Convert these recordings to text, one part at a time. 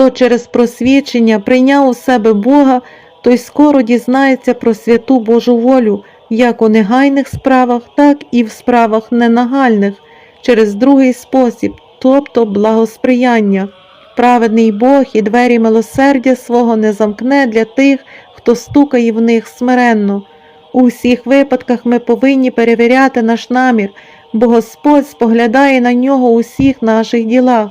Хто через просвідчення прийняв у себе Бога, той скоро дізнається про святу Божу волю, як у негайних справах, так і в справах ненагальних, через другий спосіб, тобто благосприяння. Праведний Бог і двері милосердя свого не замкне для тих, хто стукає в них смиренно. У всіх випадках ми повинні перевіряти наш намір, бо Господь споглядає на нього у всіх наших ділах.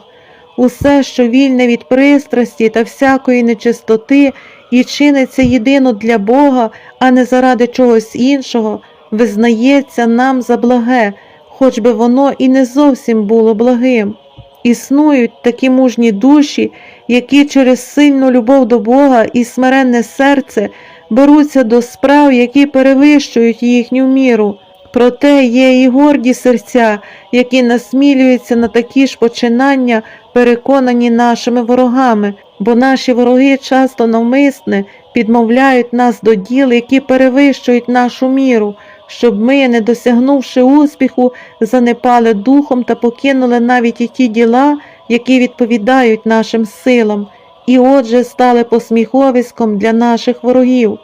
Усе, що вільне від пристрасті та всякої нечистоти і чиниться єдино для Бога, а не заради чогось іншого, визнається нам за благе, хоч би воно і не зовсім було благим. Існують такі мужні душі, які через сильну любов до Бога і смиренне серце беруться до справ, які перевищують їхню міру. Проте є і горді серця, які насмілюються на такі ж починання, переконані нашими ворогами, бо наші вороги часто навмисне підмовляють нас до діл, які перевищують нашу міру, щоб ми, не досягнувши успіху, занепали духом та покинули навіть і ті діла, які відповідають нашим силам, і отже стали посміховиськом для наших ворогів.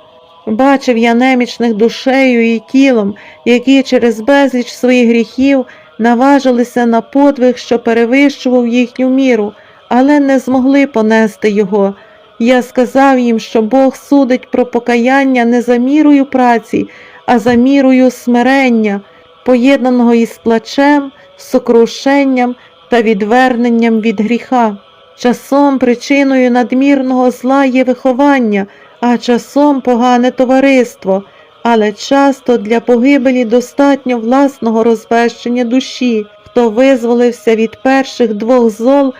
Бачив я немічних душею і тілом, які через безліч своїх гріхів наважилися на подвиг, що перевищував їхню міру, але не змогли понести його. Я сказав їм, що Бог судить про покаяння не за мірою праці, а за мірою смирення, поєднаного із плачем, сокрушенням та відверненням від гріха. Часом причиною надмірного зла є виховання, а часом погане товариство, але часто для погибелі достатньо власного розбещення душі. Хто визволився від перших двох зол,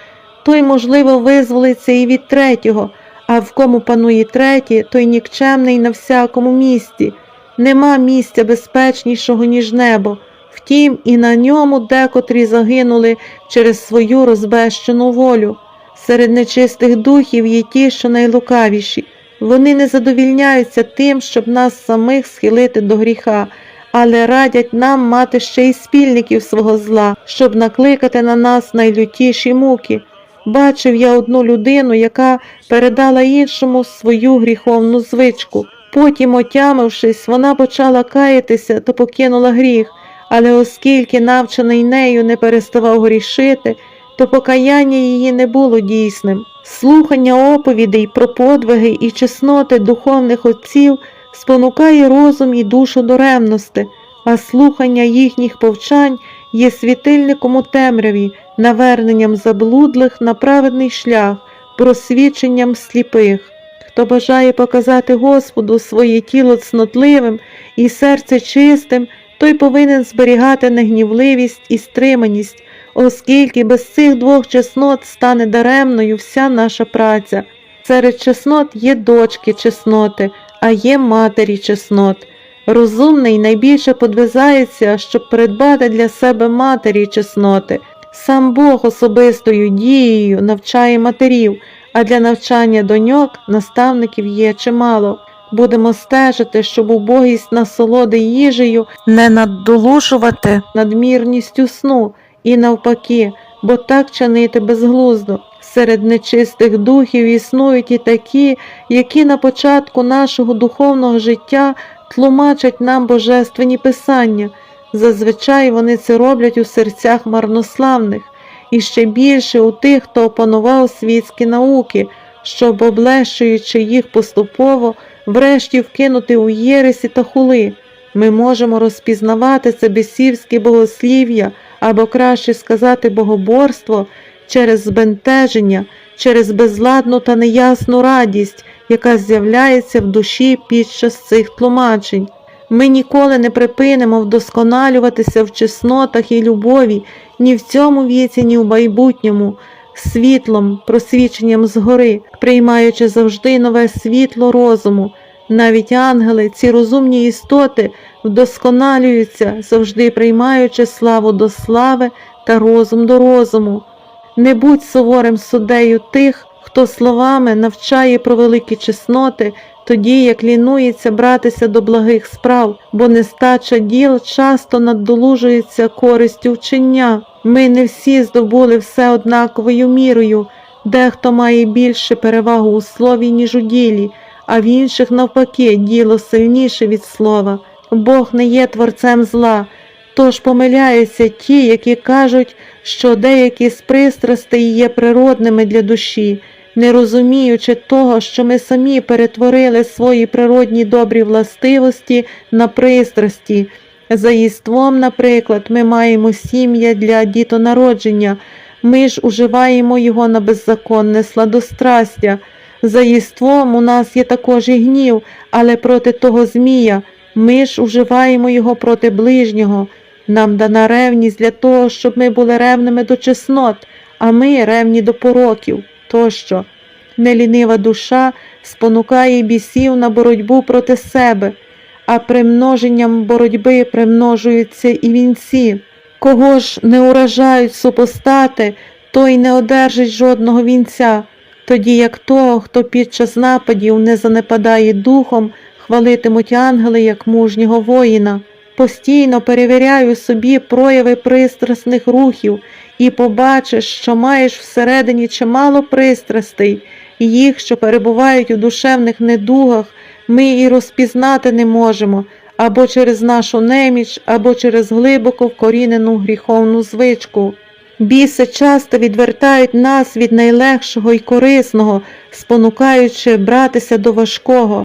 той, можливо, визволиться і від третього, а в кому панує третє, той нікчемний на всякому місці. Нема місця безпечнішого, ніж небо. Втім, і на ньому декотрі загинули через свою розбещену волю. Серед нечистих духів є ті, що найлукавіші. Вони не задовільняються тим, щоб нас самих схилити до гріха, але радять нам мати ще й спільників свого зла, щоб накликати на нас найлютіші муки. Бачив я одну людину, яка передала іншому свою гріховну звичку. Потім, отямившись, вона почала каятися та покинула гріх, але оскільки навчений нею не переставав грішити, то покаяння її не було дійсним. Слухання оповідей про подвиги і чесноти духовних отців спонукає розум і душу до ревності, а слухання їхніх повчань є світильником у темряві, наверненням заблудлих на праведний шлях, просвіченням сліпих. Хто бажає показати Господу своє тіло цнотливим і серце чистим, той повинен зберігати негнівливість і стриманість, оскільки без цих двох чеснот стане даремною вся наша праця. Серед чеснот є дочки чесноти, а є матері чеснот. Розумний найбільше подвизається, щоб придбати для себе матері чесноти. Сам Бог особистою дією навчає матерів, а для навчання доньок наставників є чимало. Будемо стежити, щоб убогість насолоди їжею не наддолушувати надмірністю сну і навпаки, бо так чинити безглуздо. Серед нечистих духів існують і такі, які на початку нашого духовного життя тлумачать нам божественні писання. Зазвичай вони це роблять у серцях марнославних, і ще більше у тих, хто опанував світські науки, щоб, облещуючи їх поступово, врешті вкинути у єресі та хули. Ми можемо розпізнавати це бесівське богослів'я, або краще сказати богоборство через збентеження, через безладну та неясну радість, яка з'являється в душі під час цих тлумачень. Ми ніколи не припинимо вдосконалюватися в чеснотах і любові ні в цьому віці, ні в майбутньому, світлом, просвіченням згори, приймаючи завжди нове світло розуму. Навіть ангели, ці розумні істоти, вдосконалюються, завжди приймаючи славу до слави та розум до розуму. Не будь суворим суддею тих, хто словами навчає про великі чесноти, тоді як лінується братися до благих справ, бо нестача діл часто наддолужується користю вчення. Ми не всі здобули все однаковою мірою, Дехто має більше перевагу у слові, ніж у ділі, а в інших, навпаки, діло сильніше від слова. Бог не є творцем зла, тож помиляються ті, які кажуть, що деякі з пристрастей є природними для душі, не розуміючи того, що ми самі перетворили свої природні добрі властивості на пристрасті. За їством, наприклад, ми маємо сім'я для дітонародження, ми ж уживаємо його на беззаконне сладострастя. За їством у нас є також і гнів, але проти того змія. Ми ж уживаємо його проти ближнього. Нам дана ревність для того, щоб ми були ревними до чеснот, а ми ревні до пороків тощо. Нелінива душа спонукає бісів на боротьбу проти себе, а примноженням боротьби примножуються і вінці. Кого ж не уражають супостати, той не одержить жодного вінця, тоді як того, хто під час нападів не занепадає духом, хвалитимуть ангели як мужнього воїна. Постійно перевіряю собі прояви пристрасних рухів і побачиш, що маєш всередині чимало пристрастей, і їх, що перебувають у душевних недугах, ми і розпізнати не можемо, або через нашу неміч, або через глибоко вкорінену гріховну звичку. Біси часто відвертають нас від найлегшого і корисного, спонукаючи братися до важкого.